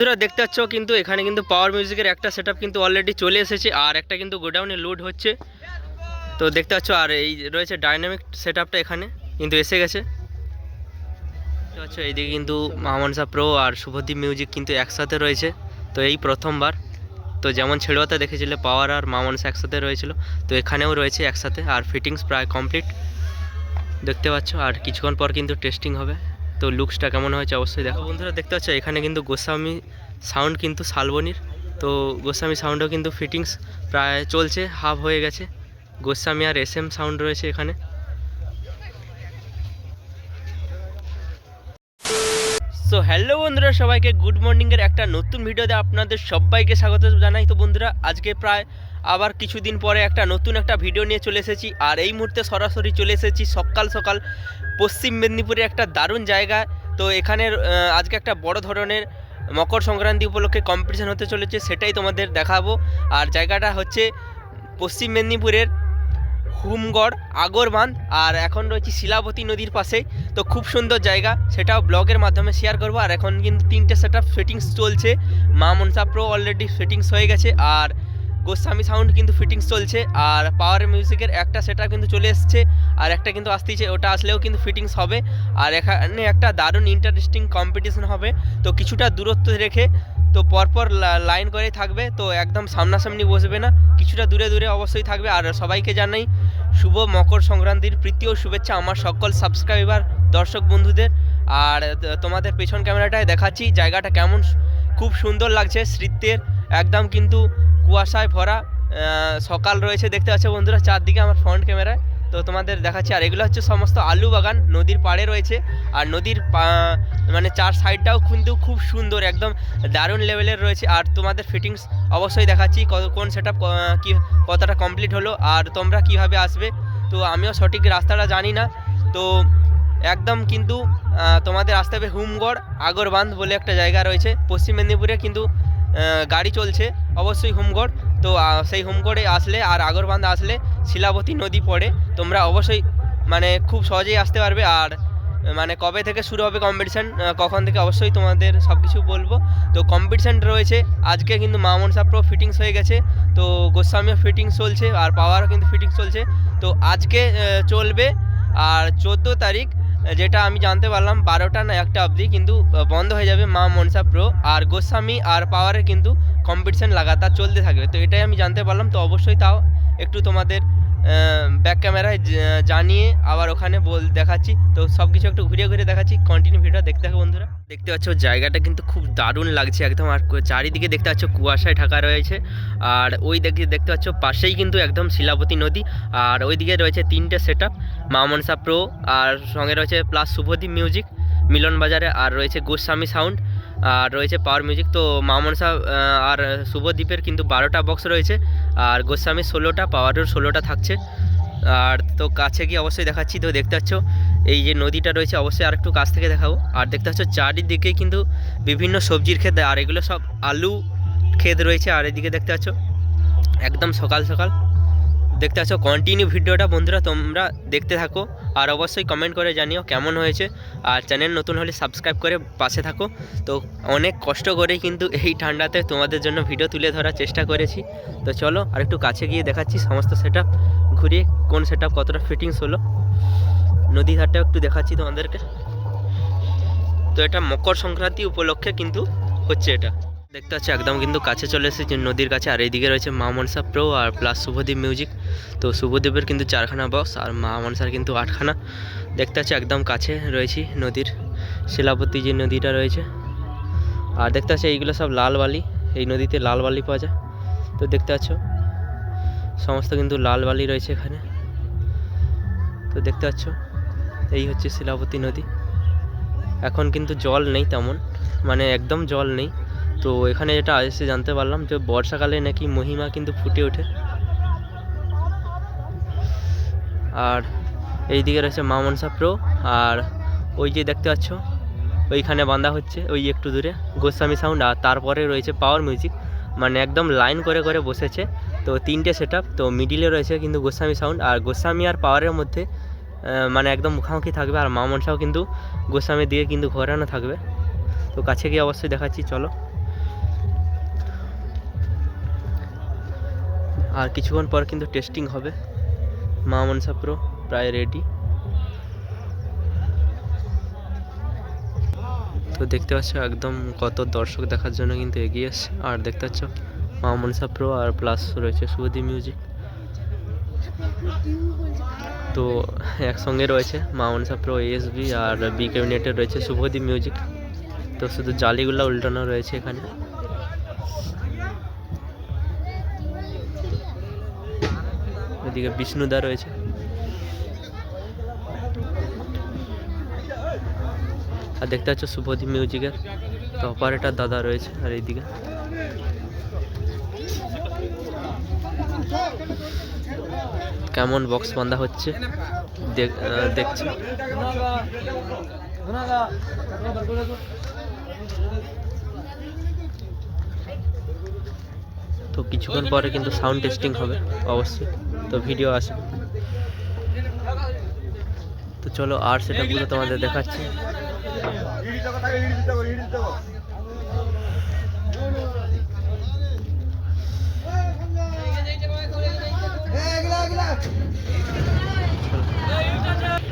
বন্ধুরা দেখতে পাচ্ছ কিন্তু এখানে কিন্তু পাওয়ার মিউজিকের একটা সেটআপ কিন্তু অলরেডি চলে এসেছে আর একটা কিন্তু গোডাউনে লোড হচ্ছে। তো দেখতে পাচ্ছ আর এই রয়েছে ডাইনামিক সেটআপটা এখানে কিন্তু এসে গেছে। পাচ্ছ এইদিকে কিন্তু মামনসা প্রো আর শুভদীপ মিউজিক কিন্তু একসাথে রয়েছে। তো এই প্রথমবার। তো যেমন ছেড়োয়াতে দেখেছিলে পাওয়ার আর মামনসা একসাথে রয়েছিল, তো এখানেও রয়েছে একসাথে আর ফিটিংস প্রায় কমপ্লিট দেখতে পাচ্ছ আর কিছুক্ষণ পর কিন্তু টেস্টিং হবে। তো লুকসটা কেমন হয়েছে অবশ্যই দেখো বন্ধুরা দেখতে পাচ্ছ, এখানে কিন্তু গোস্বামী সাউন্ড কিন্তু শালবনির। তো গোস্বামী সাউন্ডও কিন্তু ফিটিংস প্রায় চলছে হাফ হয়ে গেছে। গোস্বামী আর এস এম সাউন্ড রয়েছে এখানে। সো হ্যালো বন্ধুরা, সবাইকে গুড মর্নিংয়ের একটা নতুন ভিডিওতে আপনাদের সবাইকে স্বাগত জানাই। তো বন্ধুরা, আজকে প্রায় আবার কিছুদিন পরে একটা নতুন একটা ভিডিও নিয়ে চলে এসেছি। আর এই মুহূর্তে সরাসরি চলে এসেছি সকাল সকাল পশ্চিম মেদিনীপুরে একটা দারুণ জায়গা। তো এখানের আজকে একটা বড় ধরনের মকর সংক্রান্তি উপলক্ষে কম্পিটিশন হতে চলেছে, সেটাই তোমাদের দেখাবো। আর জায়গাটা হচ্ছে পশ্চিম মেদিনীপুরের হুমগড় আগরবাঁধ আর এখন রয়েছে শিলাবতী নদীর পাশে। তো খুব সুন্দর জায়গা, সেটাও ব্লগের মাধ্যমে শেয়ার করব। আর এখন কিন্তু তিনটে সেট আপ ফিটিংস চলছে। মা মনসা প্রো অলরেডি ফিটিংস হয়ে গেছে। আর গোস্বামী সাউন্ড কিন্তু ফিটিংস চলছে, আর পাওয়ার মিউজিকের একটা সেটা কিন্তু চলে এসছে, আর একটা কিন্তু আসতেছে, ওটা আসলেও কিন্তু ফিটিংস হবে, আর এখানে একটা দারুণ ইন্টারেস্টিং কম্পিটিশন হবে, তো কিছুটা দূরত্ব রেখে, তো পরপর লাইন করে থাকবে, তো একদম সামনাসামনি বসবে না, কিছুটা দূরে দূরে অবশ্যই থাকবে, আর সবাইকে জানাই শুভ মকর সংক্রান্তির প্রীতি ও শুভেচ্ছা আমার সকল সাবস্ক্রাইবার দর্শক বন্ধুদের, আর তোমাদের পেছন ক্যামেরাটায় দেখাচ্ছি, জায়গাটা কেমন, খুব সুন্দর লাগছে, স্মৃতির, একদম কিন্তু কুয়াশায় ভরা সকাল রয়েছে, দেখতে পাচ্ছ বন্ধুরা, চারদিকে আমার ফ্রন্ট ক্যামেরায় তো তোমাদের দেখাচ্ছি, আর এগুলো হচ্ছে সমস্ত আলু বাগান, নদীর পাড়ে রয়েছে। আর নদীর মানে চার সাইডটাও কিন্তু খুব সুন্দর, একদম দারুণ লেভেলের রয়েছে। আর তোমাদের ফিটিংস অবশ্যই দেখাচ্ছি কোন সেট আপ কি, কতটা কমপ্লিট হলো, আর তোমরা কীভাবে আসবে। তো আমিও সঠিক রাস্তাটা জানি না। তো একদম কিন্তু তোমাদের আসতে হবে হুমগড় আগরবান্ধ বলে একটা জায়গা রয়েছে। পশ্চিম মেদিনীপুরে কিন্তু গাড়ি চলছে। অবশ্যই হুমগড়। তো সেই হুমগড়ে আসলে আর আগরবাঁধ আসলে শিলাবতী নদী পড়ে। তোমরা অবশ্যই মানে খুব সহজেই আসতে পারবে। আর মানে কবে থেকে শুরু হবে কম্পিটিশান কখন থেকে অবশ্যই তোমাদের সব কিছু বলব। তো কম্পিটিশান রয়েছে। আজকে কিন্তু মামন সাপ্রো ফিটিংস হয়ে গেছে। তো, গোস্বামীও ফিটিংস চলছে আর পাওয়ারও কিন্তু ফিটিংস চলছে। তো, আজকে চলবে। আর চোদ্দ তারিখ যেটা আমি জানতে পারলাম, বারোটা না একটা অবধি কিন্তু বন্ধ হয়ে যাবে মা মনসা প্রো। আর গোস্বামী আর পাওয়ারের কিন্তু কম্পিটিশান লাগাতার চলতে থাকবে। তো এটাই আমি জানতে পারলাম। তো অবশ্যই তাও একটু তোমাদের ব্যাক ক্যামেরায় জানিয়ে আবার ওখানে বল, দেখাচ্ছি। তো সব কিছু একটু ঘুরিয়ে ঘুরিয়ে দেখাচ্ছি। কন্টিনিউ ভিডিও দেখতে থাকো বন্ধুরা। দেখতে পাচ্ছ জায়গাটা কিন্তু খুব দারুণ লাগছে একদম। আর চারিদিকে দেখতে পাচ্ছ কুয়াশায় ঢাকা রয়েছে। আর ওই দিকে দেখতে পাচ্ছ পাশেই কিন্তু একদম শিলাবতী নদী। আর ওইদিকে রয়েছে তিনটে সেট আপ মামনসা প্রো আর সঙ্গে রয়েছে প্লাস শুভদীপ মিউজিক মিলন বাজারে। আর রয়েছে গোস্বামী সাউন্ড আর রয়েছে পাওয়ার মিউজিক তো মামনসা আর শুভদ্বীপের কিন্তু বারোটা বক্স রয়েছে। আর গোস্বামীর ষোলোটা, পাওয়ারের ষোলোটা থাকছে। আর তো কাছে গিয়ে অবশ্যই দেখাচ্ছি, তো দেখতে পাচ্ছ, এই যে নদীটা রয়েছে, অবশ্যই আর একটু কাছ থেকে দেখাবো। আর দেখতে পাচ্ছ, চারিদিকে কিন্তু বিভিন্ন সবজির ক্ষেত, আর এগুলো সব আলু ক্ষেত রয়েছে। আর এদিকে দেখতে পাচ্ছ, একদম সকাল সকাল। দেখতে পাচ্ছ কন্টিনিউ ভিডিওটা বন্ধুরা, তোমরা দেখতে থাকো। আর অবশ্যই কমেন্ট করে জানিও কেমন হয়েছে। আর চ্যানেল নতুন হলে সাবস্ক্রাইব করে পাশে থাকো। তো অনেক কষ্ট করে কিন্তু এই ঠান্ডাতে তোমাদের জন্য ভিডিও তুলে ধরার চেষ্টা করেছি। তো চলো, আর একটু কাছে গিয়ে দেখাচ্ছি সমস্ত সেট ঘুরিয়ে কোন সেট কতটা ফিটিংস হলো। নদী ঘাটটাও একটু দেখাচ্ছি তোমাদেরকে। তো এটা মকর সংক্রান্তি উপলক্ষে কিন্তু হচ্ছে এটা। দেখতে পাচ্ছি, একদম কিন্তু কাছে চলে এসেছে, নদীর কাছে। আর এইদিকে রয়েছে মা মনসা প্রো আর প্লাস শুভদীপ মিউজিক। তো শুভদীপের কিন্তু চারখানা বক্স আর মা মনসার কিন্তু আটখানা। দেখতে পাচ্ছি, একদম কাছে রয়েছি নদীর শিলাপতি যে নদীটা রয়েছে। আর দেখতে পাচ্ছি, এইগুলো সব লাল বালি, এই নদীতে লাল বালি পাওয়া যায়। তো দেখতে পাচ্ছ, সমস্ত কিন্তু লাল বালি রয়েছে এখানে। তো দেখতে পাচ্ছ, এই হচ্ছে শিলাপতি নদী। এখন কিন্তু জল নেই তেমন মানে একদম জল নেই। তো এখানে যেটা এসে জানতে পারলাম যে বর্ষাকালে নাকি মহিমা কিন্তু ফুটে ওঠে। আর এই দিকে রয়েছে মা মনসা প্রো, আর ওই যে দেখতে পাচ্ছ, ওইখানে বাঁধা হচ্ছে, ওই একটু দূরে, গোস্বামী সাউন্ড আর তারপরে রয়েছে পাওয়ার মিউজিক মানে একদম লাইন করে করে বসেছে। তো তিনটে সেট তো মিডিলে রয়েছে কিন্তু গোস্বামী সাউন্ড আর গোস্বামী আর পাওয়ারের মধ্যে মানে একদম মুখামুখি থাকবে, আর মা মনসাও কিন্তু গোস্বামীর দিকে কিন্তু ঘোরানো থাকবে। তো কাছে গিয়ে অবশ্যই দেখাচ্ছি, চলো। আর কিছুক্ষণ পর কিন্তু টেস্টিং হবে। মা মনসা প্রো প্রায় রেডি তো দেখতে পাচ্ছ একদম কত দর্শক দেখার জন্য কিন্তু এগিয়ে এসছে। আর দেখতে পাচ্ছ মা মনসা প্রো আর প্লাস রয়েছে শুভদী মিউজিক তো একসঙ্গে রয়েছে মা মনসা প্রো এসবি আর বি ক্যাবিনেটে রয়েছে শুভদী মিউজিক তো শুধু জালিগুলো উল্টানো রয়েছে এখানে। এদিকে বিষ্ণুদা রয়েছে। আর দেখতে পাচ্ছ শুভদী মিউজিকের তো অপারেটার দাদা রয়েছে আর এইদিকে। কেমন বক্স বাঁধা হচ্ছে দেখছি। তো কিছুক্ষণ পরে কিন্তু সাউন্ড টেস্টিং হবে, অবশ্যই। তো ভিডিও আসবে। তো চলো আর সেটআপগুলো তোমাদের দেখাচ্ছি।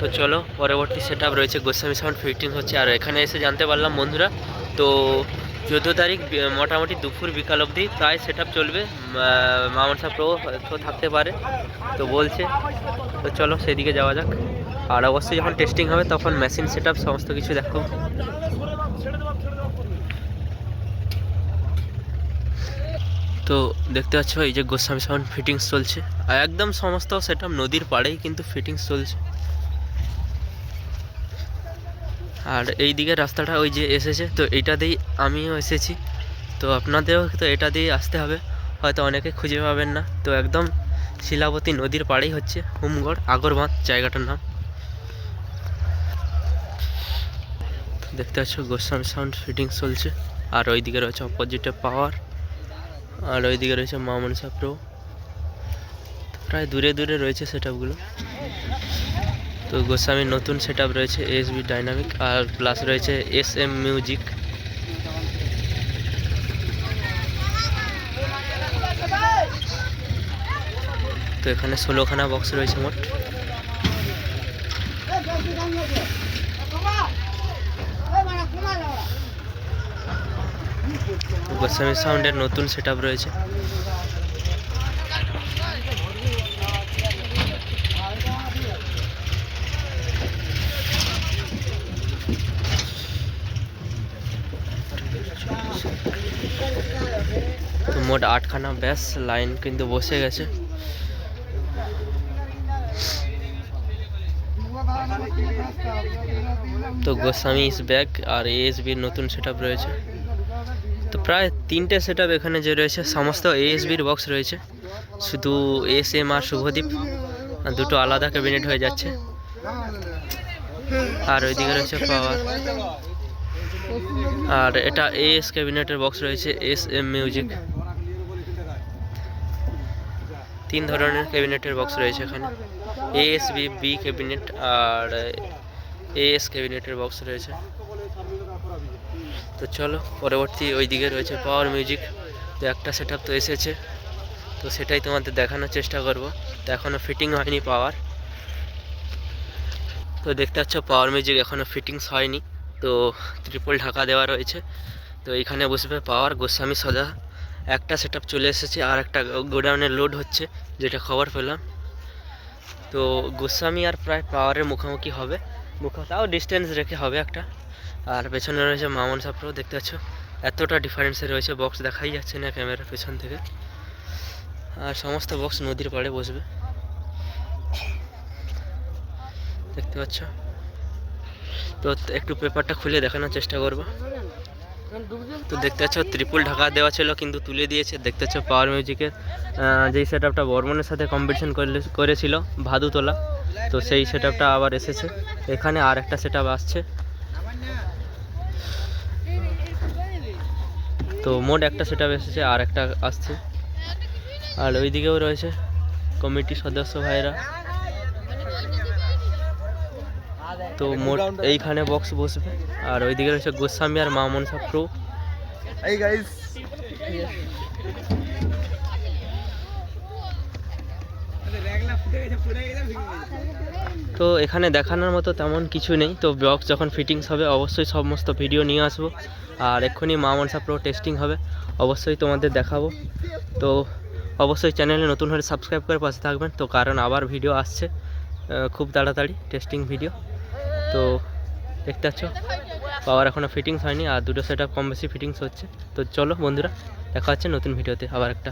তো চলো, পরবর্তী সেট রয়েছে গোস্বামী সাউন্ড ফিটিং হচ্ছে। আর এখানে এসে জানতে পারলাম বন্ধুরা, তো চোদ্দ তারিখ মোটামুটি দুপুর বিকাল অবধি প্রায় সেট চলবে। মামনসা প্রো থাকতে পারে। তো বলছে, তো চলো সেদিকে যাওয়া যাক। আর অবশ্যই যখন টেস্টিং হবে তখন মেশিন সেট সমস্ত কিছু দেখো। তো দেখতে পাচ্ছ এই যে গোস্বামী সাউন্ড ফিটিংস চলছে। একদম সমস্ত সেট নদীর পাড়েই কিন্তু ফিটিংস চলছে। আর এই দিকের রাস্তাটা ওই যে এসেছে, তো এইটা দিয়েই আমিও এসেছি। তো আপনাদেরও তো এটা দিয়ে আসতে হবে, হয়তো অনেকে খুঁজে পাবেন না। তো একদম শিলাবতী নদীর পাড়েই হচ্ছে হুমগড়, আগরবাঁধ জায়গাটার নাম। দেখতে পাচ্ছ, গোস্বামী সাউন্ড ফিটিং চলছে। আর ওই দিকে রয়েছে অপোজিটে পাওয়ার, আর ওই দিকে রয়েছে মা মনসা প্রো প্রায় দূরে দূরে রয়েছে সেটআপগুলো। তো গোস্বামীর নতুন সেটআপ রয়েছে এসবি ডাইনামিক আর প্লাস রয়েছে এস এম মিউজিক তো এখানে ষোলোখানা বক্স রয়েছে মোট। গোস্বামী সাউন্ডের নতুন সেটআপ রয়েছে তো মোট আটখানা ব্যাস, লাইন কিন্তু বসে গেছে। তো গোস্বামী ইস ব্যাগ আর এএসবির নতুন সেট রয়েছে। তো প্রায় তিনটে সেট এখানে যে রয়েছে, সমস্ত এএসবির বক্স রয়েছে। শুধু এস এম আর শুভদীপ দুটো আলাদা ক্যাবিনেট হয়ে যাচ্ছে। আর ওইদিকে রয়েছে পাওয়ার আর এটা এএস ক্যাবিনেটের বক্স রয়েছে এস এম মিউজিক তিন ধরনের ক্যাবিনেটের বক্স রয়েছে এখানে। এএস বি বি ক্যাবিনেট আর এএস ক্যাবিনেটের বক্স রয়েছে। তো চলো, পরবর্তী ওই দিকে রয়েছে পাওয়ার মিউজিক তো একটা সেট তো এসেছে। তো সেটাই তোমাদের দেখানোর চেষ্টা করব। তো এখনও ফিটিং হয়নি পাওয়ার তো দেখতে পাচ্ছ পাওয়ার মিউজিক এখনও ফিটিংস হয়নি। তো ত্রিপল ঢাকা দেওয়া রয়েছে। তো এইখানে বসবে পাওয়ার গোস্বামী সদা। একটা সেট চলে এসেছে আর একটা গোডাউনে লোড হচ্ছে, যেটা খবর পেলাম। তো গোস্বামী আর প্রায় পাওয়ারের মুখোমুখি হবে। মুখ তাও ডিস্টেন্স রেখে হবে একটা। আর পেছনে রয়েছে মামন সাপ্রো দেখতে পাচ্ছ? এতটা ডিফারেন্সে রয়েছে বক্স দেখাই যাচ্ছে না ক্যামেরার পেছন থেকে। আর সমস্ত বক্স নদীর পাড়ে বসবে। দেখতে পাচ্ছ? তো একটু পেপারটা খুলে দেখানোর চেষ্টা করব। তো দেখতে পাচ্ছ, ত্রিপুল ঢাকা দেওয়া ছিল, কিন্তু তুলে দিয়েছে। দেখতে পাচ্ছ পাওয়ার মিউজিকের যেই সেট আপটা বর্মনের সাথে কম্পিটিশন করেছিল, ভাদুতলা। তো সেই সেট আপটা আবার এসেছে। এখানে আর একটা সেট আপ আসছে। তো মোট একটা সেট এসেছে, আর একটা আসছে। আর ওই দিকেও রয়েছে কমিটির সদস্য ভাইরা তো মোট এইখানে বক্স বসবে। আর ওইদিকে রয়েছে গোস্বামী আর মামন সাপ্রো Hey guys. তো এখানে দেখানোর মতো তেমন কিছু নেই। তো বক্স যখন ফিটিংস হবে অবশ্যই সমস্ত ভিডিও নিয়ে আসব। আর এক্ষুনি মা মনসা প্রো টেস্টিং হবে। অবশ্যই তোমাদের দেখাবো। তো অবশ্যই চ্যানেলে নতুন হলে সাবস্ক্রাইব করে পাশে থাকবেন। তো কারণ আবার ভিডিও আসছে। খুব তাড়াতাড়ি টেস্টিং ভিডিও তো দেখতে পাচ্ছ? পাওয়ার এখনও ফিটিংস হয়নি আর দুটো সেট কম বেশি ফিটিংস হচ্ছে। তো চলো বন্ধুরা, দেখা হচ্ছে নতুন ভিডিওতে আবার একটা।